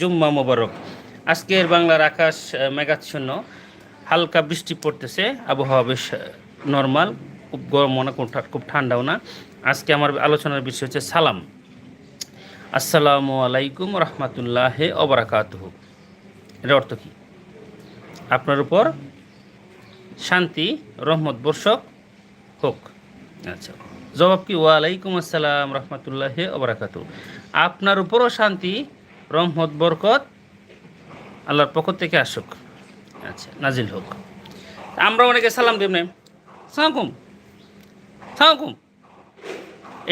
জুম্মা মোবারক। আজকের বাংলার আকাশ মেঘাচ্ছন্ন। হালকা বৃষ্টি পড়তেছে, আবহাওয়া বেশ নর্মাল খুব গরমও না, খুব ঠান্ডাও না। আজকে আমার আলোচনার বিষয় হচ্ছে সালাম। আসসালামু আলাইকুম রহমতুল্লাহ অবরাকাতহ এর অর্থ কী? আপনার উপর শান্তি, রহমত বর্ষক হোক। আচ্ছা জবাব কি? ওয়ালাইকুম আসসালাম রহমতুল্লাহ অবরাকাতু আপনার উপরও শান্তি রহমত, বরকত আল্লাহর পক্ষ থেকে আসুক। আচ্ছা নাজিল হোক। আমরা অনেকে সালাম দেব না সালামকুম সালামকুম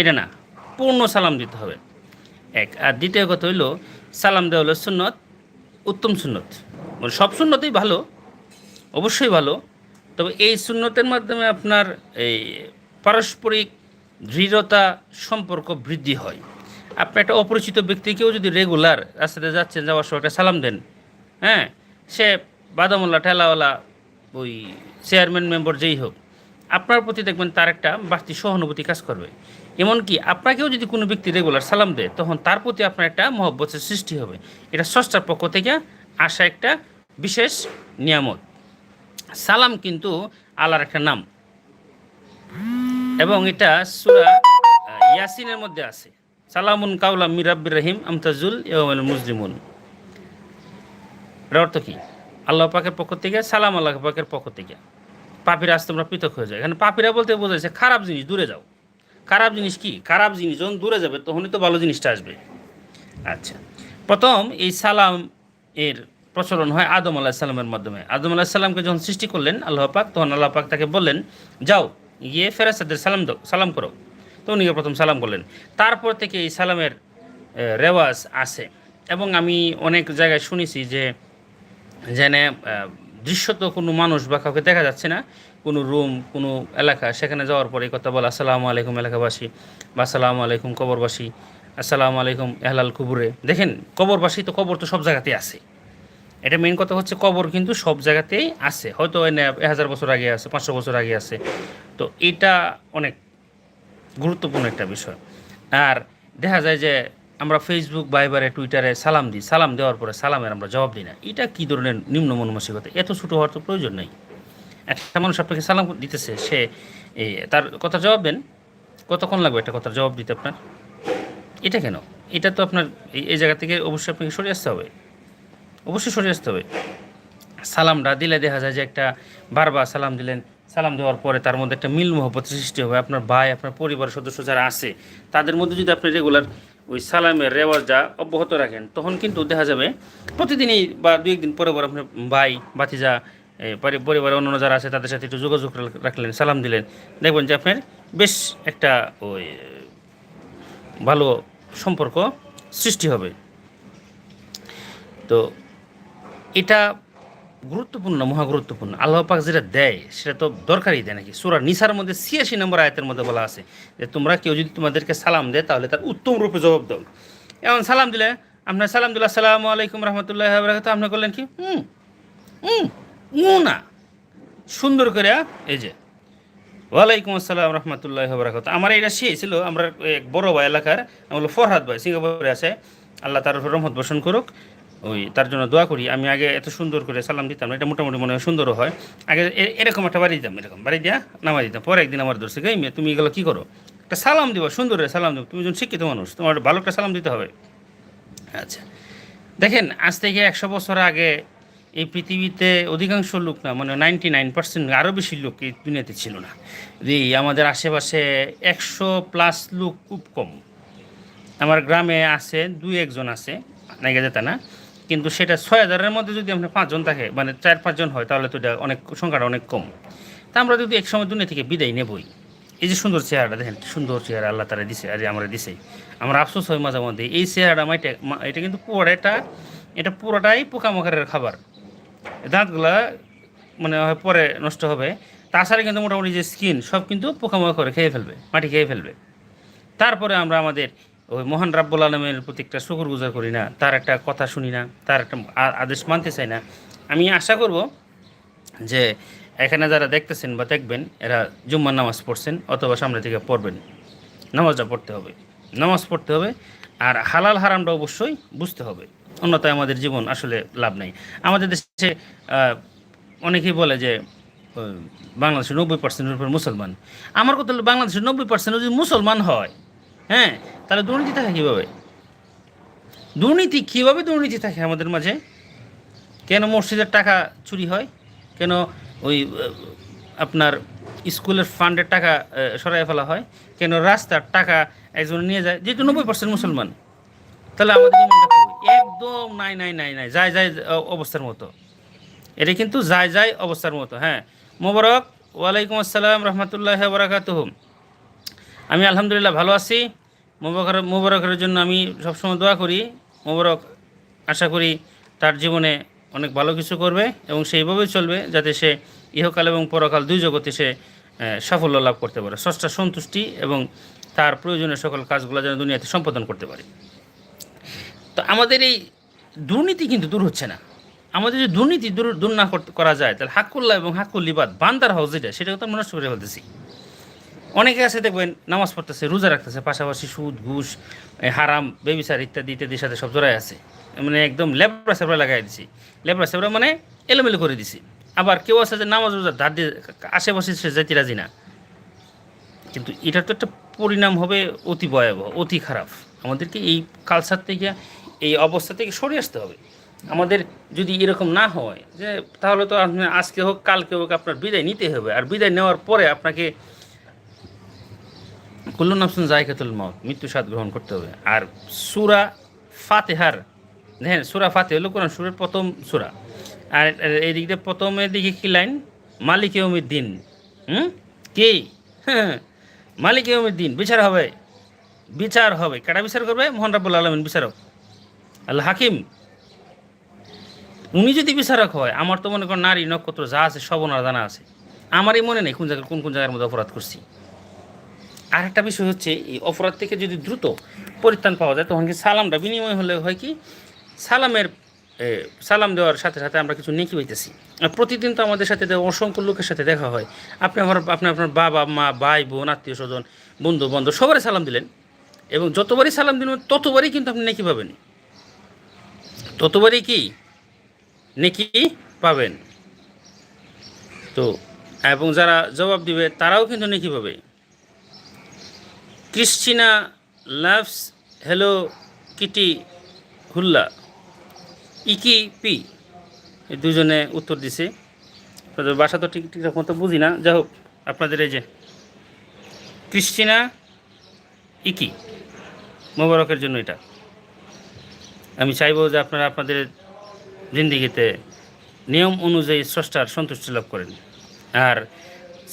এটা না, পূর্ণ সালাম দিতে হবে। এক, আর দ্বিতীয় কথা হইল, সালাম দেওয়া হলো সুন্নত, উত্তম সুন্নত। সব সুন্নতই ভালো, অবশ্যই ভালো। তবে এই সুন্নতের মাধ্যমে আপনার এই পারস্পরিক দৃঢ়তা সম্পর্ক বৃদ্ধি হয়। আপনি একটা অপরিচিত ব্যক্তিকেও যদি রেগুলার রাস্তাতে যাচ্ছেন, যাওয়ার সময় একটা সালাম দেন হ্যাঁ? সে বাদামোল্লা ঠেলাওয়ালা, ওই চেয়ারম্যান মেম্বার যেই হোক, আপনার প্রতি দেখবেন তার একটা বাড়তি সহানুভূতি কাজ করবে। এমনকি আপনাকেও যদি কোনো ব্যক্তি রেগুলার সালাম দেয়, তখন তার প্রতি আপনার একটা মহব্বতের সৃষ্টি হবে। এটা ষষ্ঠার পক্ষ থেকে আসা একটা বিশেষ নিয়ামত। সালাম কিন্তু আল্লাহর একটা নাম। এবং এটা সুরা ইয়াসিনের মধ্যে আছে। সালামুন কাউলা মিরাব্বির রহিম আমতাজুল ইয়মাল মুসলিমুন এর অর্থ কি? আল্লাহ পাকের পক্ষ থেকে, সালাম আল্লাহ পাকের পক্ষ থেকে। পাপিরা আসতে তোমরা পৃথক হয়ে যায় এখানে পাপিরা বলতে বোঝাচ্ছে খারাপ জিনিস, দূরে যাও। খারাপ জিনিস কি? খারাপ জিনিস, যখন দূরে যাবে, তখনই তো ভালো জিনিসটা আসবে। আচ্ছা। প্রথম, এই সালাম এর প্রচলন হয় আদম আলাহ সাল্লামের মাধ্যমে। আদম আলাহ সাল্লামকে যখন সৃষ্টি করলেন আল্লাহ পাক, তখন আল্লাহ পাক তাকে বললেন, যাও, গিয়ে ফেরাসাদের সালাম দাও, সালাম করো। তো উনি প্রথম সালাম করলেন। তারপর থেকে এই সালামের রেওয়াজ আছে। এবং আমি অনেক জায়গায় শুনেছি যে, যেন দৃশ্যত কোনো মানুষ বা কাউকে দেখা যাচ্ছে না। কোনো রুম, কোনো এলাকা, সেখানে যাওয়ার পরে কথা বলা, আসসালামু আলাইকুম এলাকাবাসী বা আসসালামু আলাইকুম কবরবাসী আসসালামু আলাইকুম এহলাল কুবুরে দেখেন, কবরবাসী তো কবর তো সব জায়গাতেই আছে। এটা মেন কথা হচ্ছে কবর কিন্তু সব জায়গাতেই আছে। হয়তো এক হাজার বছর আগে আছে, পাঁচশো বছর আগে আছে। তো এটা অনেক গুরুত্বপূর্ণ একটা বিষয়। আর দেখা যায় যে আমরা ফেসবুক বাইবারে টুইটারে সালাম দিই। সালাম দেওয়ার পরে সালামের আমরা জবাব দিই না। এটা কী ধরনের নিম্ন মনমানসিকতা? এত ছোটো হওয়ার তো প্রয়োজন নেই। একটা মানুষ আপনাকে সালাম দিতেছে, সে তার কথা জবাব দেন। কতক্ষণ লাগবে একটা কথার জবাব দিতে আপনার? এটা কেন? এটা তো আপনার এই- এই জায়গা থেকে অবশ্যই আপনাকে সরে আসতে হবে। অবশ্যই সরে আসতে হবে। সালামটা দিলে দেখা যায় যে একটা বারবার সালাম দিলেন সালাম দেওয়ার পরে তার মধ্যে একটা মিল মহব্বত সৃষ্টি হবে। আপনার ভাই, আপনার পরিবারের সদস্য যারা আছে, তাদের মধ্যে যদি আপনি রেগুলার ওই সালামের রেওয়াজটা অব্যাহত রাখেন, তখন কিন্তু দেখা যাবে প্রতিদিনই বা দুই একদিন পরে পরে আপনার ভাই বাতিজা পরিবারের অন্যান্য যারা আছে, তাদের সাথে একটু যোগাযোগ রাখলেন, সালাম দিলেন। দেখবেন যে আপনার বেশ একটা ওই ভালো সম্পর্ক সৃষ্টি হবে। তো এটা গুরুত্বপূর্ণ মহা গুরুত্বপূর্ণ? আল্লাহ পাক যেটা দেয়, সেটা তো দরকারই দেয় নাকি? সুরা নিসার মধ্যে ছিয়াশি নম্বর আয়তের মধ্যে বলা আছে যে, তোমরা কেউ যদি তোমাদেরকে সালাম দেয়, তাহলে তার উত্তম রূপে জবাব দাও। এমন সালাম দিলে, আপনার সালাম দিল, আসসালামু আলাইকুম রহমতুল্লাহ বরাকাত আপনি করলেন কি? হুম হুম উ না। সুন্দর করে, এই যে, ওয়ালাইকুম আসসালাম রহমতুল্লাহ বরাকাত আমার এটা সে ছিল, আমরা এক বড় ভাই এলাকার, আমার ফরহাদ ভাই, সিঙ্গাপুরে আছে। আল্লাহ তার রহমত বর্ষণ করুক। ওই তার জন্য দোয়া করি। আমি আগে এত সুন্দর করে সালাম দিতাম এটা মোটামুটি মনে হয় সুন্দরও হয়। আগে এরকম একটা বাড়ি দিতাম, এরকম বাড়ি দিয়া নামাই দিতাম। পরে একদিন আমার দর্শক মেয়ে, তুমি এগুলো কী করো? একটা সালাম দিবা, সুন্দর সালাম দেবো। তুমি একজন শিক্ষিত মানুষ, তোমার ভালো একটা সালাম দিতে হবে। আচ্ছা। দেখেন, আজ থেকে একশো বছর আগে এই পৃথিবীতে অধিকাংশ লোক না মানে নাইনটি নাইন পার্সেন্ট আরও বেশি লোক এই দুনিয়াতে ছিল না। এই আমাদের আশেপাশে একশো প্লাস লোক খুব কম। আমার গ্রামে আছে, দুই একজন আছে, নাইগা যেতে না। কিন্তু সেটা ছয় হাজারের মধ্যে যদি আপনার পাঁচজন থাকে মানে চার, পাঁচজন হয়, তাহলে তো এটা অনেক সংখ্যাটা অনেক কম। তা আমরা যদি এক সময় দুনিয়া থেকে বিদায় নেবই, এই যে সুন্দর চেহারাটা দেখেন, সুন্দর চেহারা আল্লাহ তারা দিছে, আরে আমরা দিছে। আমার আফসোস হয় মাঝে মধ্যে, এই চেহারাটা আমার এটা কিন্তু পুরোটা এটা পুরোটাই পোকামাকড়ের খাবার। দাঁতগুলা মানে পরে নষ্ট হবে, তাছাড়া কিন্তু মোটামুটি যে স্কিন সব কিন্তু পোকামাকড়ে খেয়ে ফেলবে, মাটি খেয়ে ফেলবে। তারপরে আমরা আমাদের ওই মহান রাব্বুল আলমের প্রতি একটা শুকুর গুজার করি না, তার একটা কথা শুনি না, তার একটা আদেশ মানতে চাই না। আমি আশা করব যে এখানে যারা দেখতেছেন বা দেখবেন, এরা জুম্মার নামাজ পড়ছেন অথবা সামনে থেকে পড়বেন। নামাজটা পড়তে হবে। নামাজ পড়তে হবে আর হালাল হারামটা অবশ্যই বুঝতে হবে। অন্যথায় আমাদের জীবন আসলে লাভ নেই। আমাদের দেশে অনেকেই বলে যে বাংলাদেশের নব্বই পার্সেন্টের উপর মুসলমান। আমার কথা বাংলাদেশের নব্বই পার্সেন্ট যদি মুসলমান হয় হ্যাঁ তাহলে দুর্নীতি থাকে কীভাবে? দুর্নীতি কীভাবে দুর্নীতি থাকে আমাদের মাঝে? কেন মসজিদের টাকা চুরি হয়? কেন ওই আপনার স্কুলের ফান্ডের টাকা সরাই ফেলা হয়? কেন রাস্তার টাকা একজন নিয়ে যায়? যেহেতু নব্বই পার্সেন্ট মুসলমান। তাহলে আমাদের একদম নাই নাই নাই নাই, যায় যায় অবস্থার মতো। এটা কিন্তু যায় যায়, অবস্থার মতো হ্যাঁ। মোবারক, ওয়ালাইকুম আসসালাম, রহমতুল্লাহ বরাকাতুহ। আমি আলহামদুলিল্লাহ ভালো আছি। মোবারক মোবারকের জন্য আমি সবসময় দোয়া করি। মোবারক আশা করি তার জীবনে অনেক ভালো কিছু করবে এবং সেইভাবেই চলবে যাতে সে ইহকাল এবং পরকাল দুই জগতে সে সাফল্য লাভ করতে পারে। ষষ্ঠা সন্তুষ্টি এবং তার প্রয়োজনীয় সকল কাজগুলো যেন দুনিয়াতে সম্পাদন করতে পারে। তো আমাদের এই দুর্নীতি কিন্তু দূর হচ্ছে না। আমাদের যদি দুর্নীতি দূর দূর না করা যায়, তাহলে হাক্কুল্লাহ এবং হাক্কুল্লিবাদ বান্দার হাউস যেটা সেটা তো আমরা করে ফেলতেছি। অনেকে আছে, দেখবেন, নামাজ পড়তেছে, রোজা রাখতেছে, পাশাপাশি সুদ, ঘুষ হারাম, বেবিচার ইত্যাদি ইত্যাদির সাথে সব জড়াই আছে। মানে একদম লেবরা সেবরা লাগাই দিছি। লেবরা সেবরা মানে এলোমেলো করে দিছি। আবার কেউ আছে যে নামাজ রোজা ধার দিয়ে আশেপাশে সে যেতে রাজি না। কিন্তু এটার তো একটা পরিণাম হবে অতি ভয়াবহ, অতি খারাপ। আমাদেরকে এই কালচার থেকে, এই অবস্থা থেকে সরে আসতে হবে। আমাদের যদি এরকম না হয়, যে তাহলে তো আজকে হোক, কালকে হোক আপনার বিদায় নিতে হবে। আর বিদায় নেওয়ার পরে আপনাকে কুল্লু নাফসুন জায়কাতুল মত মৃত্যু স্বাদ গ্রহণ করতে হবে। আর সুরা ফাতেহার, দেখেন, সুরা ফাতে হলো কোরআন সুরের প্রথম সুরা। আর এই দিকটা প্রথমের দিকে কি লাইন? মালিক দিন হুম? কি? হ্যাঁ মালিক ইয়মির দিন বিচার হবে। বিচার হবে। কারা বিচার করবে? মোহন রাবুল আলমিন, বিচারক। আল্লাহ হাকিম। উনি যদি বিচারক হয়, আমার তো মনে করেন নারী নক্ষত্র যা আছে সব ওনার জানা আছে। আমারই মনে নেই কোন জায়গায় কোন কোন জায়গার মধ্যে অপরাধ করছি। আর একটা বিষয় হচ্ছে, এই অপরাধ থেকে যদি দ্রুত পরিত্রাণ পাওয়া যায়, তখন কি সালামটা বিনিময় হলে হয় কি? সালামের সালাম দেওয়ার সাথে সাথে আমরা কিছু নেকি পাইতেছি। আর প্রতিদিন তো আমাদের সাথে অসংখ্য লোকের সাথে দেখা হয়। আপনি আমার, আপনি আপনার বাবা, মা, ভাই, বোন, আত্মীয় স্বজন, বন্ধু, বান্ধব সবারই সালাম দিলেন। এবং যতবারই সালাম দিলেন, ততবারই কিন্তু আপনি নেকি পাবেন। ততবারই কি? নেকি পাবেন। তো, এবং যারা জবাব দিবে, তারাও কিন্তু নেকি পাবে। ক্রিশ্চিনা লাভস হ্যালো কিটি, হুল্লা। ইকি পি। এই দুজনে উত্তর দিছে। তাদের বাসা তো ঠিক ঠিকঠাক মতো বুঝি না। যাই হোক, আপনাদের এই যে ক্রিশ্চিনা ইকি। মোবারকের জন্য এটা। আমি চাইব যে আপনারা আপনাদের জিন্দিগিতে নিয়ম অনুযায়ী স্রষ্টার সন্তুষ্টি লাভ করেন। আর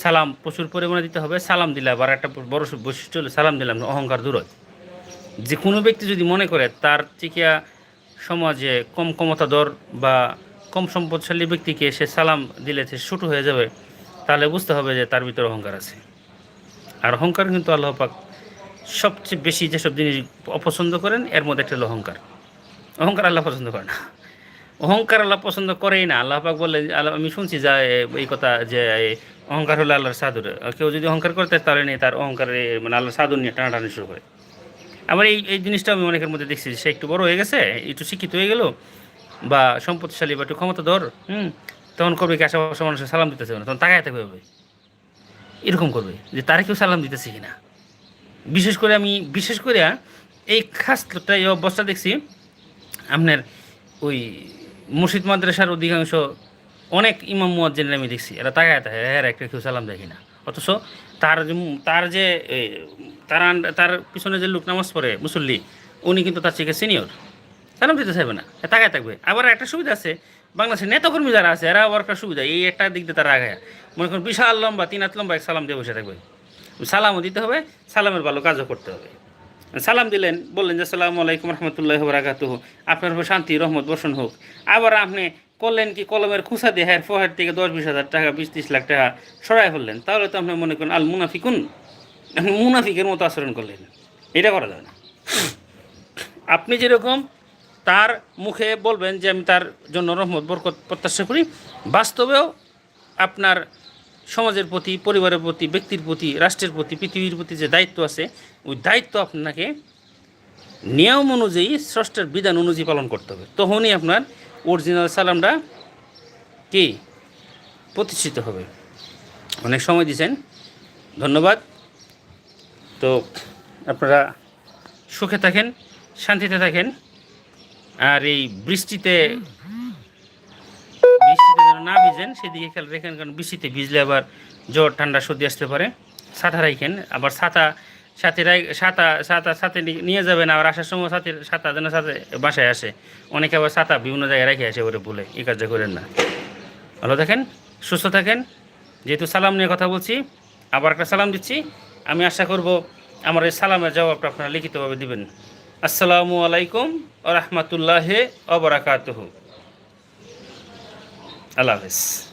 সালাম, প্রচুর পরিমাণে দিতে হবে, সালাম দিলে আবার একটা বড় বৈশিষ্ট্য হলো সালাম দিলাম অহংকার দূর হয়। যে কোনো ব্যক্তি যদি মনে করে তার থেকে সমাজে কম ক্ষমতাধর বা কম সম্পদশালী ব্যক্তিকে সে সালাম দিলে সে ছোটো হয়ে যাবে, তাহলে বুঝতে হবে যে তার ভিতরে অহংকার আছে। আর অহংকার কিন্তু আল্লাহ পাক সবচেয়ে বেশি যেসব জিনিস অপছন্দ করেন, এর মধ্যে একটা হলো অহংকার। অহংকার আল্লাহ পছন্দ করে না। অহংকার আল্লাহ পছন্দ করেই না। আল্লাহ পাক বললে আল্লাহ, আমি শুনছি যা এই কথা যে অহংকার হলো আল্লাহর সাধুর কেউ যদি অহংকার করতে তাহলে নেই, তার অহংকারে মানে আল্লাহ সাধুর নিয়ে টানাটানি শুরু করে। আবার এই এই জিনিসটা আমি অনেকের মধ্যে দেখছি সে একটু বড় হয়ে গেছে, একটু শিক্ষিত হয়ে গেল, বা সম্পত্তিশালী বা একটু ক্ষমতাধর হুম, তখন করবে কি আশেপাশে মানুষের সালাম দিতেছে না, তখন তাকায় থাকবে এরকম করবে, যে তারা কেউ সালাম দিতেছে কিনা। বিশেষ করে আমি, বিশেষ করে এই খাসটা এই অভ্যাসটা দেখছি, আপনার ওই মুর্শিদ মাদ্রাসার অধিকাংশ অনেক ইমাম মুয়াজ্জিনের আমি দেখছি, এরা তাকায় থাকে হ্যাঁ একটা কেউ সালাম দেখি না অথচ তার তার যে তার তার পিছনে যে লোক নামাজ পড়ে, মুসল্লি, উনি কিন্তু তার থেকে সিনিয়র সালাম দিতে চাইবে না তাকায় থাকবে। আবার একটা সুবিধা আছে, বাংলাদেশের নেতাকর্মী যারা আছে এরা আবার একটা সুবিধা, এই একটা দিক দিয়ে তারা আগায়। মনে করুন বিশাল লম্বা, তিন হাত লম্বা এক সালাম দিয়ে বসে থাকবে। সালামও দিতে হবে, সালামের ভালো কাজও করতে হবে। সালাম দিলেন, বললেন যে সালাম আলাইকুম রহমতুল্লাহ বরাকাত আপনার উপর শান্তি, রহমত, বর্ষণ হোক। আবার আপনি করলেন কি কলমের খুঁসা দিয়ে হ্যাঁ ফোহার থেকে দশ বিশ হাজার টাকা, বিশ ত্রিশ লাখ টাকা সরাই ফেললেন। তাহলে তো আপনি মনে করেন আল মুনাফিকুন মুনাফিকের মতো আচরণ করলেন। এটা করা যাবে না। আপনি যেরকম তার মুখে বলবেন যে আমি তার জন্য রহমত, বরকত প্রত্যাশা করি, বাস্তবেও আপনার সমাজের প্রতি, পরিবারের প্রতি, ব্যক্তির প্রতি, রাষ্ট্রের প্রতি, পৃথিবীর প্রতি যে দায়িত্ব আছে, ওই দায়িত্ব আপনাকে নিয়ম অনুযায়ী, স্রষ্টার বিধান অনুযায়ী পালন করতে হবে। তখনই আপনার অরিজিনাল সালামটা কি? প্রতিষ্ঠিত হবে। অনেক সময় দিয়েছেন। ধন্যবাদ। তো আপনারা সুখে থাকেন, শান্তিতে থাকেন, আর এই বৃষ্টিতে বৃষ্টিতে যেন না ভিজেন, সেদিকে খেয়াল রেখেন, কারণ বৃষ্টিতে ভিজলে আবার জ্বর, ঠান্ডা, সর্দি আসতে পারে। ছাতা রাখেন, আবার ছাতা সাথে রাই- ছাতা ছাতা সাথে নি- নিয়ে যাবেন আবার আসার সময় সাথে ছাতা যেন সাথে বাসায় আসে। অনেকে আবার ছাতা বিভিন্ন জায়গায় রেখে আসে ওরে বলে, এই কাজটা করেন না। ভালো থাকেন, সুস্থ থাকেন। যেহেতু সালাম নিয়ে কথা বলছি, আবার একটা সালাম দিচ্ছি। আমি আশা করব আমার এই সালামের জবাবটা আপনারা লিখিতভাবে দিবেন। আসসালামু আলাইকুম রহমতুল্লাহ অবরাকাতহ আল্লাহ হাফেজ।